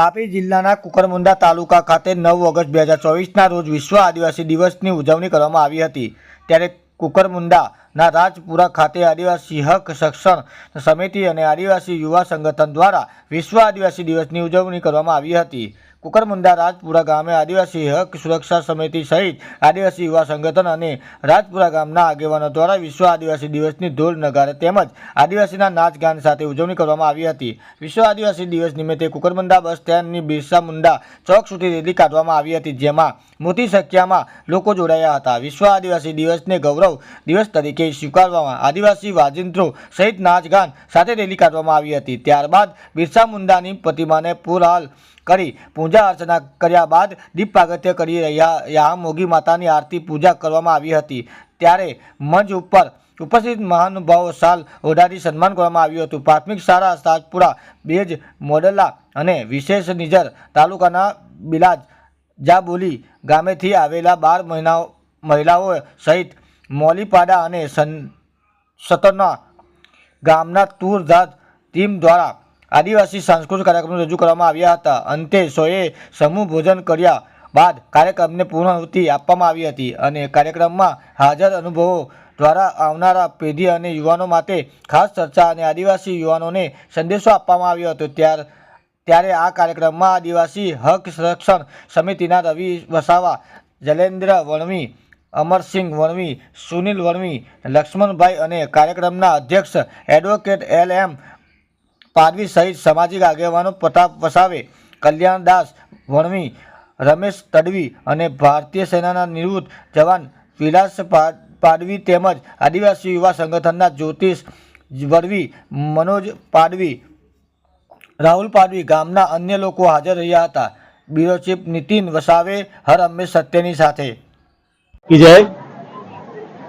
તાપી જિલ્લાના કુકરમુંડા તાલુકા ખાતે નવ ઓગસ્ટ બે હજાર ચોવીસના રોજ વિશ્વ આદિવાસી દિવસની ઉજવણી કરવામાં આવી હતી. ત્યારે કુકરમુંડાના રાજપુરા ખાતે આદિવાસી હક શિક્ષણ સમિતિ અને આદિવાસી યુવા સંગઠન દ્વારા વિશ્વ આદિવાસી દિવસની ઉજવણી કરવામાં આવી હતી. કુકરમુંડા રાજપુરા ગામે આદિવાસી હક સુરક્ષા સમિતિ સહિત આદિવાસી યુવા સંગઠન અને રાજપુરા ગામના આગેવાનો દ્વારા વિશ્વ આદિવાસી દિવસની ઢોલ નગારે તેમજ આદિવાસીના નાચ ગાન સાથે ઉજવણી કરવામાં આવી હતી. વિશ્વ આદિવાસી દિવસ નિમિત્તે કુકરમુંડા બસ સ્ટેન્ડની બિરસા મુંડા ચોક સુધી રેલી કાઢવામાં આવી હતી, જેમાં મોટી સંખ્યામાં લોકો જોડાયા હતા. વિશ્વ આદિવાસી દિવસને ગૌરવ દિવસ તરીકે સ્વીકારવામાં આદિવાસી વાજિંત્રો સહિત નાચગાન સાથે રેલી કાઢવામાં આવી હતી. ત્યારબાદ બિરસા મુંડાની પ્રતિમાને પુરહાલ કરી પૂજા અર્ચના કર્યા બાદ દીપ પ્રાગટ્ય કરી રહ્યા, યા મોગી માતાની આરતી પૂજા કરવામાં આવી હતી. ત્યારે મંચ ઉપર ઉપસ્થિત મહાનુભાવો સાલ ઓઢાડી સન્માન કરવામાં આવ્યું હતું. પ્રાથમિક શાળા સાતપુરા, બેજ, મોડલા અને વિશેષ નિજર તાલુકાના બિલાજ જાબોલી ગામેથી આવેલા બાર મહિનાઓ, મહિલાઓ સહિત મોલીપાડા અને સન સતના ગામના તુરધાજ ટીમ દ્વારા આદિવાસી સાંસ્કૃતિક કાર્યક્રમો રજૂ કરવામાં આવ્યા હતા. અંતે સોએ સમૂહ ભોજન કર્યા બાદ કાર્યક્રમને પૂર્ણાહુતિ આપવામાં આવી હતી અને કાર્યક્રમમાં હાજર અનુભવો દ્વારા આવનારા પેઢી અને યુવાનો માટે ખાસ ચર્ચા અને આદિવાસી યુવાનોને સંદેશો આપવામાં આવ્યો હતો. ત્યાર, ત્યારે આ કાર્યક્રમમાં આદિવાસી હક સંરક્ષણ સમિતિના રવિ વસાવા, જલેન્દ્ર વણવી, અમરસિંહ વણવી, સુનિલ વણવી, લક્ષ્મણભાઈ અને કાર્યક્રમના અધ્યક્ષ એડવોકેટ એલ એમ પાડવી સહિત સામાજિક આગેવાનો પ્રતાપ વસાવે. કલ્યાણદાસ વણવી, રમેશ તડવી અને ભારતીય સેનાના નિવૃત્ત જવાન વિલાસ પાડવી તેમજ આદિવાસી યુવા સંગઠનના જ્યોતિષ વડવી મનોજ પાડવી, રાહુલ પાડવી ગામના અન્ય લોકો હાજર રહ્યા હતા. બ્યુરો ચીફ નીતિન વસાવે હર હંમેશ સત્યની સાથે. જય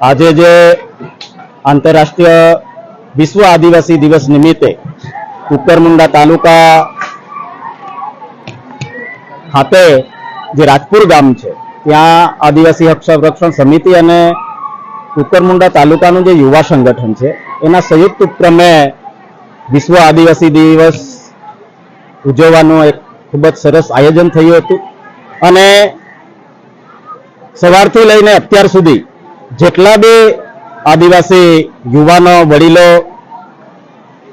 આજે જે આંતરરાષ્ટ્રીય વિશ્વ આદિવાસી દિવસ નિમિત્તે કુકરમુંડા તાલુકા ખાતે જે રાજપુર ગામ છે, ત્યાં આદિવાસી હક સંરક્ષણ સમિતિ અને કુકરમુંડા તાલુકાનું જે યુવા સંગઠન છે, એના સંયુક્ત ઉપક્રમે વિશ્વ આદિવાસી દિવસ ઉજવવાનું એક ખૂબ જ સરસ આયોજન થયું હતું. અને સવારથી લઈને અત્યાર સુધી જેટલા બી આદિવાસી યુવાનો, વડીલો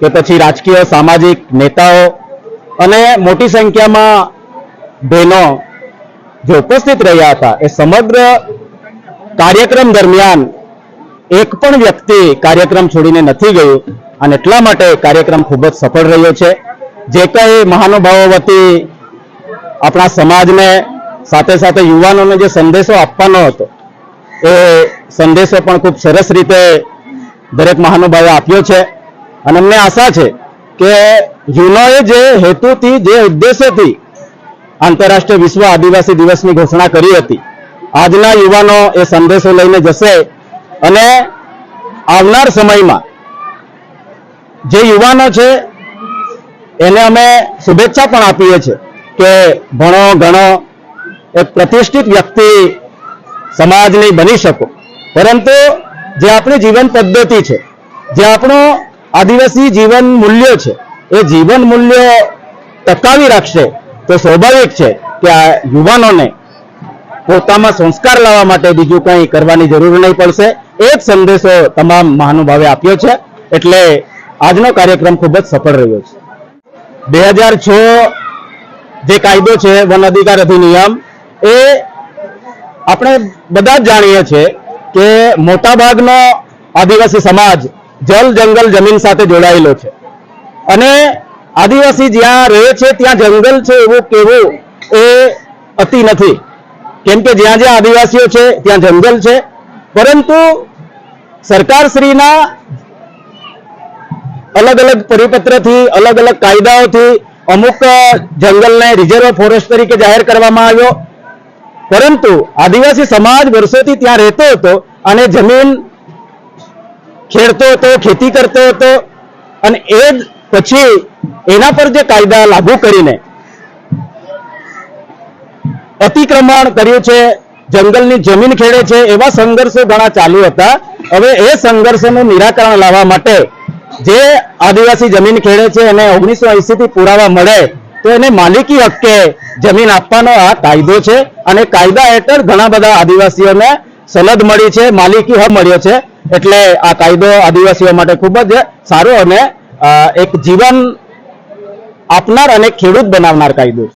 કે પછી રાજકીય, સામાજિક નેતાઓ અને મોટી સંખ્યામાં બહેનો જે ઉપસ્થિત રહ્યા હતા, એ સમગ્ર કાર્યક્રમ દરમિયાન એક પણ વ્યક્તિ કાર્યક્રમ છોડીને નથી ગયું અને એટલા માટે કાર્યક્રમ ખૂબ જ સફળ રહ્યો છે. જે કંઈ મહાનુભાવો વતી આપણા સમાજને સાથે સાથે યુવાનોને જે સંદેશો આપવાનો હતો, એ સંદેશો પણ ખૂબ સરસ રીતે દરેક મહાનુભાવે આપ્યો છે. અને અમને આશા છે કે યુનોએ જે હેતુથી, જે ઉદ્દેશ્યથી આંતરરાષ્ટ્રીય વિશ્વ આદિવાસી દિવસની ઘોષણા કરી હતી, આજના યુવાનો એ સંદેશો લઈને જશે અને આવનાર સમયમાં જે યુવાનો છે, એને અમે શુભેચ્છા પણ આપીએ છીએ કે ભણો, ગણો, એક પ્રતિષ્ઠિત વ્યક્તિ સમાજની બની શકો. પરંતુ જે આપણી જીવન પદ્ધતિ છે, જે આપણો આદિવાસી જીવન મૂલ્યો છે. એ જીવન મૂલ્યો ટકાવી રાખશે તો સ્વાભાવિક છે કે આ યુવાનોને પોતામાં સંસ્કાર લાવવા માટે બીજું કંઈ કરવાની જરૂર નહીં પડશે. એ જ સંદેશો તમામ મહાનુભાવે આપ્યો છે. એટલે આજનો કાર્યક્રમ ખૂબ જ સફળ રહ્યો છે. બે હજાર છ જે કાયદો છે, વન અધિકાર અધિનિયમ, એ આપણે બધા જ જાણીએ છીએ કે મોટાભાગનો આદિવાસી સમાજ જલ જંગલ જમીન સાથે જોડાયેલો છે. અને આદિવાસી જ્યાં રહે છે, ત્યાં જંગલ છે એવું કેવું એ અતિ નથી. કેમ કે જ્યાં જ્યાં આદિવાસીઓ છે, ત્યાં જંગલ છે. પરંતુ સરકારશ્રીના અલગ અલગ પરિપત્રથી, અલગ અલગ કાયદાઓથી અમુક જંગલને રિઝર્વ ફોરેસ્ટ તરીકે જાહેર કરવામાં આવ્યો. પરંતુ આદિવાસી સમાજ વર્ષોથી ત્યાં રહેતો હતો અને જમીન ખેડતો હતો, ખેતી કરતો હતો. અને એ પછી એના પર જે કાયદા લાગુ કરીને અતિક્રમણ કર્યું છે, જંગલની જમીન ખેડે છે, એવા સંઘર્ષો ઘણા ચાલુ હતા. હવે એ સંઘર્ષોનું નિરાકરણ લાવવા માટે જે આદિવાસી જમીન ખેડે છે અને ઓગણીસો થી પુરાવા મળે, તો એને માલિકી હક્કે જમીન આપવાનો આ કાયદો છે. અને કાયદા હેઠળ ઘણા બધા આદિવાસીઓને સનદ મળી છે, માલિકી હક મળ્યો છે. એટલે આ કાયદો આદિવાસીઓ માટે ખૂબ જ સારો અને એક જીવન આપનાર અને ખેડૂત બનાવનાર કાયદો